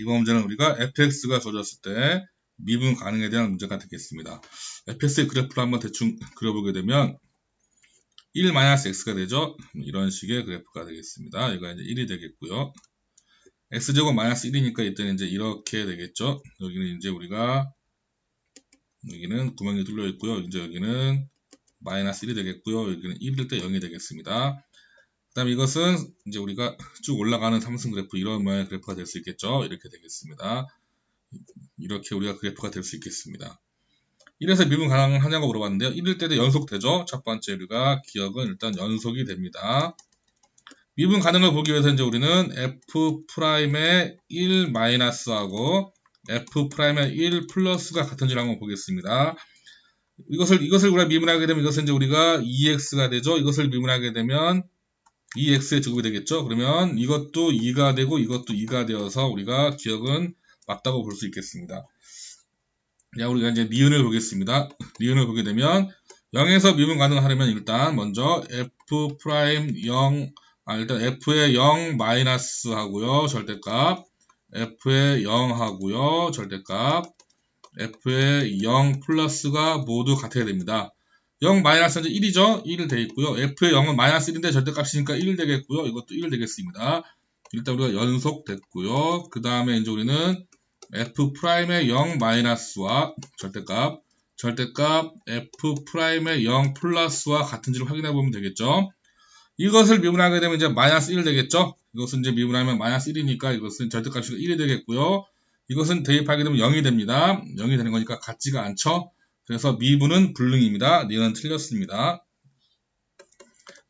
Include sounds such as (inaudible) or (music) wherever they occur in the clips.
이번 문제는 우리가 fx가 주어졌을 때 미분 가능에 대한 문제가 되겠습니다. fx의 그래프를 한번 대충 그려보게 되면 1-x가 되죠. 이런 식의 그래프가 되겠습니다. 이거 이제 1이 되겠고요. x제곱 마이너스 1이니까 이때는 이제 이렇게 되겠죠. 여기는 이제 우리가 여기는 구멍이 뚫려 있고요. 이제 여기는 마이너스 1이 되겠고요. 여기는 1일 때 0이 되겠습니다. 그 다음 이것은 이제 우리가 쭉 올라가는 삼승 그래프 이런 모양의 그래프가 될 수 있겠죠. 이렇게 되겠습니다. 이렇게 우리가 그래프가 될 수 있겠습니다. 1에서 미분 가능하냐고 물어봤는데요. 1일 때도 연속되죠. 첫 번째 우리가 기억은 일단 연속이 됩니다. 미분 가능을 보기 위해서 이제 우리는 f'의 1 마이너스하고 f'의 1 플러스가 같은지를 한번 보겠습니다. 이것을 이것을 우리가 미분하게 되면 이것은 이제 우리가 2x가 되죠. 이것을 미분하게 되면 2x의 제곱이 되겠죠. 그러면 이것도 2가 되고 이것도 2가 되어서 우리가 기억은 맞다고 볼 수 있겠습니다. 자, 우리가 이제 니은을 보겠습니다. 니은을 보게 되면 0에서 미분 가능하려면 일단 먼저 f 프라임 0, 아, 일단 f의 0 마이너스 하고요. 절대값. f의 0 하고요. 절대값. f의 0 플러스가 모두 같아야 됩니다. 0 마이너스는 1이죠. 1돼 있고요. f의 0은 마이너스 1인데 절대값이니까 1 되겠고요. 이것도 1 되겠습니다. 일단 우리가 연속 됐고요. 그 다음에 이제 우리는 f 프라임의 0 마이너스와 절대값, 절대값 f 프라임의 0 플러스와 같은지를 확인해 보면 되겠죠. 이것을 미분하게 되면 이제 마이너스 1 되겠죠. 이것은 이제 미분하면 마이너스 1이니까 이것은 절대값이 1이 되겠고요. 이것은 대입하게 되면 0이 됩니다. 0이 되는 거니까 같지가 않죠. 그래서 미분은 불능입니다. 니은 틀렸습니다.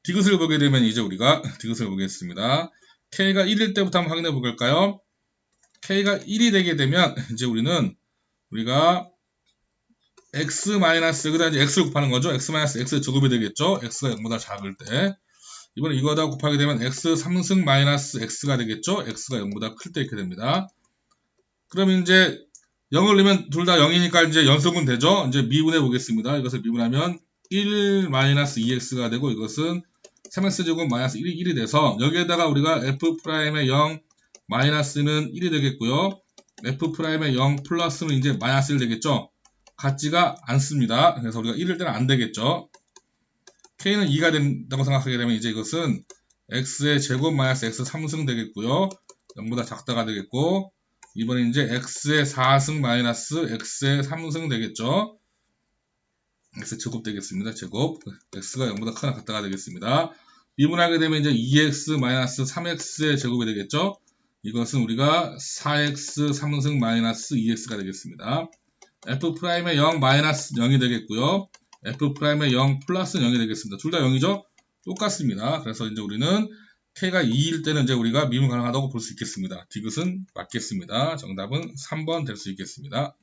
디귿을 보게 되면 이제 우리가 (laughs) 디귿을 보겠습니다. k가 1일 때부터 한번 확인해 볼까요? k가 1이 되게 되면 (laughs) 이제 우리는 우리가 x 마이너스 그다음 이제 x를 곱하는 거죠. x 마이너스 x 제곱이 되겠죠. x가 0보다 작을 때 이번에 이거다 곱하게 되면 x 3승 마이너스 x가 되겠죠. x가 0보다 클 때 이렇게 됩니다. 그럼 이제 0을 넣으면 둘 다 0이니까 이제 연속은 되죠. 이제 미분해 보겠습니다. 이것을 미분하면 1 마이너스 2x가 되고 이것은 3x 제곱 마이너스 1이 1이 돼서 여기에다가 우리가 f 프라임의 0 마이너스는 1이 되겠고요. f 프라임의 0 플러스는 이제 마이너스 1 되겠죠. 같지가 않습니다. 그래서 우리가 1일 때는 안 되겠죠. k는 2가 된다고 생각하게 되면 이제 이것은 x의 제곱 마이너스 x 3승 되겠고요. 0보다 작다가 되겠고 이번에 이제 x의 4승 마이너스 x의 3승 되겠죠. x 제곱 되겠습니다. 제곱 x가 0보다 크나 같다가 되겠습니다. 미분하게 되면 이제 2x 마이너스 3x의 제곱이 되겠죠. 이것은 우리가 4x 3승 마이너스 2x가 되겠습니다. f 프라임의 0 마이너스 0이 되겠고요. f 프라임의 0 플러스 0이 되겠습니다. 둘 다 0이죠? 똑같습니다. 그래서 이제 우리는 k가 2일 때는 이제 우리가 미분 가능하다고 볼 수 있겠습니다. 디귿은 맞겠습니다. 정답은 3번 될 수 있겠습니다.